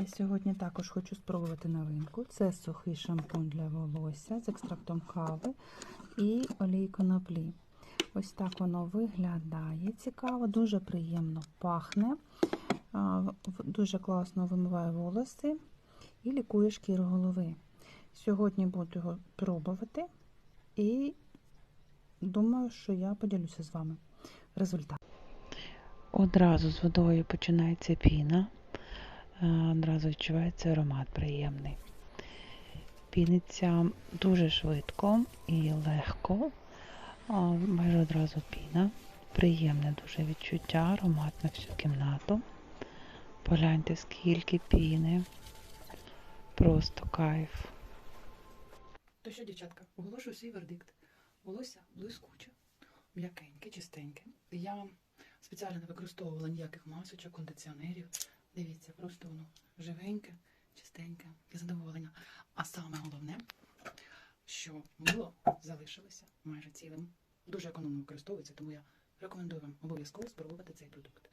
Я сьогодні також хочу спробувати новинку. Це сухий шампунь для волосся з екстрактом кави і олій коноплі. Ось так воно виглядає цікаво, дуже приємно пахне, дуже класно вимиває волоси і лікує шкіру голови. Сьогодні буду його пробувати і думаю, що я поділюся з вами результатом. Одразу з водою починається піна. Е, Одразу відчувається аромат приємний. Піниться дуже швидко і легко. Майже одразу піна. Приємне дуже відчуття, аромат на всю кімнату. Погляньте, скільки піни. Просто кайф. То що, дівчатка, оголошую свій вердикт. Волосся блискуче, м'якеньке, чистеньке. Я спеціально не використовувала ніяких масочок, кондиціонерів. Дивіться, просто воно живеньке, чистеньке і задоволення. А саме головне, що мило залишилося майже цілим. Дуже економно використовується, тому я рекомендую вам обов'язково спробувати цей продукт.